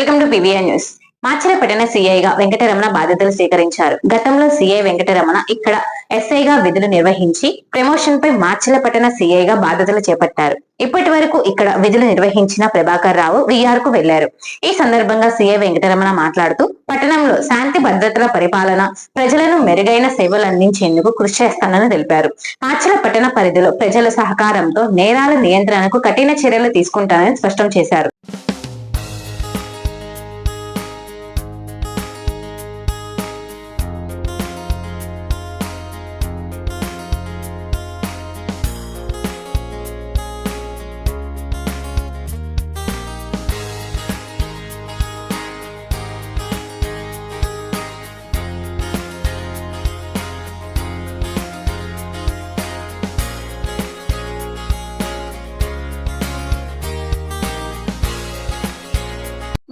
Welcome to PVR news మాచిరపట్టిన సీఐగా వెంకటరమణ బాధ్యతలు స్వీకరించారు. గతంలో సీఐ వెంకటరమణ ఇక్కడ ఎస్ఐగా విధులు నిర్వహించి ప్రమోషన్ పై మార్చిలపట్టిన సీఐగా బాధ్యతలు చేపట్టారు. ఇప్పటి వరకు ఇక్కడ విధులు నిర్వహించిన ప్రభాకర్ రావు విఆర్కు వెళ్ళారు ఈ సందర్భంగా సీఐ వెంకటరమణ మాట్లాడుతూ పట్టణంలో శాంతి భద్రతల పరిపాలన ప్రజలను మెరుగైన సేవలు అందించేందుకు కృషి చేస్తానని తెలిపారు. మాచిల పట్టణ పరిధిలో ప్రజల సహకారంతో నేరాల నియంత్రణకు కఠిన చర్యలు తీసుకుంటానని స్పష్టం చేశారు.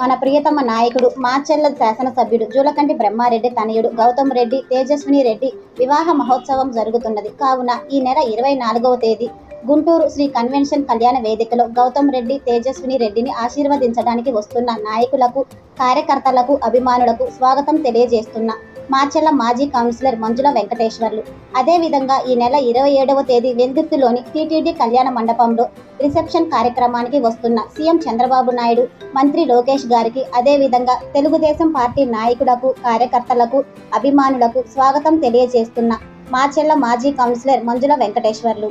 మన ప్రియతమ నాయకుడు మాచెల్ల శాసనసభ్యుడు జూలకంటి బ్రహ్మారెడ్డి తనయుడు గౌతమ్ రెడ్డి తేజస్విని రెడ్డి వివాహ మహోత్సవం జరుగుతున్నది. కావున ఈ నెల ఇరవై నాలుగవ తేదీ గుంటూరు శ్రీ కన్వెన్షన్ కళ్యాణ వేదికలో గౌతమ్ రెడ్డి తేజస్విని రెడ్డిని ఆశీర్వదించడానికి వస్తున్న నాయకులకు కార్యకర్తలకు అభిమానులకు స్వాగతం తెలియజేస్తున్న మాచెల్ల మాజీ కౌన్సిలర్ మంజుల వెంకటేశ్వర్లు. అదేవిధంగా ఈ నెల ఇరవై ఏడవ తేదీ వెందుర్తిలోని టీటీడీ కళ్యాణ మండపంలో రిసెప్షన్ కార్యక్రమానికి వస్తున్న సీఎం చంద్రబాబు నాయుడు మంత్రి లోకేష్ గారికి అదేవిధంగా తెలుగుదేశం పార్టీ నాయకులకు కార్యకర్తలకు అభిమానులకు స్వాగతం తెలియజేస్తున్న మాచెల్ల మాజీ కౌన్సిలర్ మంజుల వెంకటేశ్వర్లు.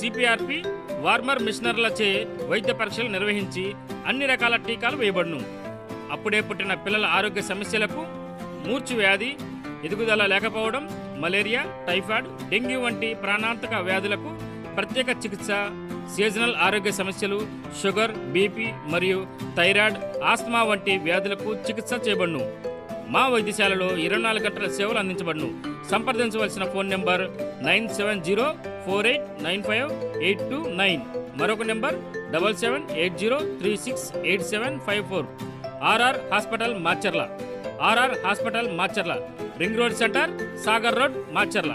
CPRP warmer మిషనర్లచే వైద్య పరీక్షలు నిర్వహించి అన్ని రకాల టీకాలు వేయబడును. అప్పుడే పుట్టిన పిల్లల ఆరోగ్య సమస్యలకు మూర్చు వ్యాధి ఎదుగుదల లేకపోవడం మలేరియా టైఫాయిడ్ డెంగ్యూ వంటి ప్రాణాంతక వ్యాధులకు ప్రత్యేక చికిత్స సీజనల్ ఆరోగ్య సమస్యలు షుగర్ బీపీ మరియు థైరాయిడ్ ఆస్మా వంటి వ్యాధులకు చికిత్స చేయబడును. మా వైద్యశాలలో ఇరవై నాలుగు గంటల సేవలు అందించబడును. సంప్రదించవలసిన phone number nine seven zero four eight nine five eight two nine. మరొక number double seven eight zero three six eight seven five four. RR hospital Macherla. RR hospital Macherla. Ring road centre Sagar road Macherla.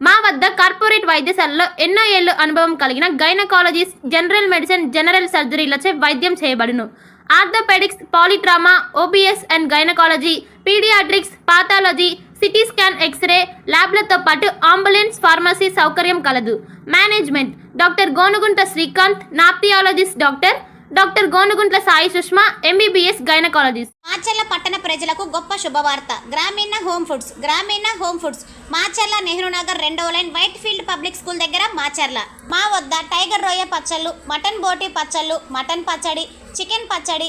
మా వద్ద corporate వైద్యశాలలో ఎన్నో ఏళ్ళు అనుభవం కలిగిన gynaecologist general medicine general సర్జరీలచే వైద్యం చేయబడును. Orthopaedics polytrauma OBS and gynaecology paediatrics pathology CT scan X-ray ల్యాబ్లతో పాటు అంబులెన్స్ ఫార్మసీ సౌకర్యం కలదు. Management doctor Gonugunta Srikanth ophthalmologist doctor doctor Gonuguntla Sai Sushma MBBS gynaecologist. Macherla పట్టణ ప్రజలకు గొప్ప శుభవార్త. Grameena home foods Grameena home foods. Macherla Nehru Nagar రెండవ line white field public school దగ్గర మాచర్ల. మా వద్ద టైగర్ రొయ్య పచ్చళ్ళు మటన్ బోటి పచ్చళ్ళు మటన్ పచ్చడి చికెన్ పచ్చడి